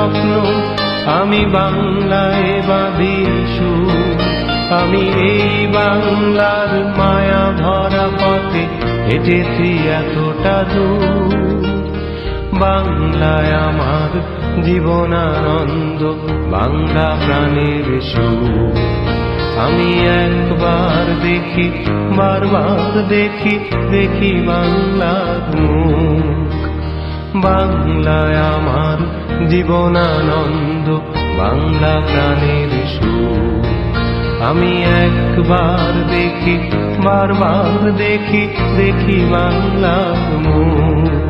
স্বপ্ন, আমি বাংলায় বাঁধি আমি এই বাংলার মায়া ভরা পথে হেঁটেছি এতটা দূর। বাংলায় আমার জীবনানন্দ, বাংলা প্রাণের সুর। আমি একবার দেখি, বারবার দেখি দেখি বাংলার মুখ। বাংলায় আমার জীবনানন্দ বাংলা প্রাণের আমি একবার দেখি বারবার দেখি দেখি বাংলা মুখ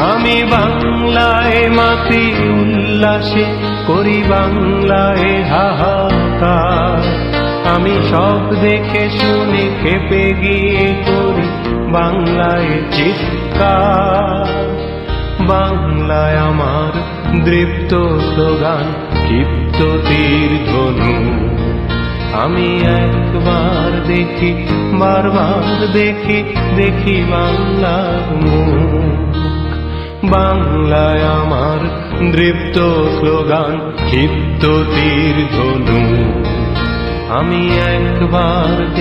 আমি বাংলায় মাতি উল্লাসে করি বাংলায় হাহাকার। আমি সব দেখে শুনে খেপে গিয়ে করি বাংলায় চিৎকার। বাংলায় আমার দৃপ্ত স্লোগান, ক্ষিপ্ত তীর আমি একবার দেখি, বারবার দেখি দেখি বাংলার মুখ বাংলায় আমার দৃপ্ত স্লোগান ক্ষিপ্ত তীর ধনু। আমি একবার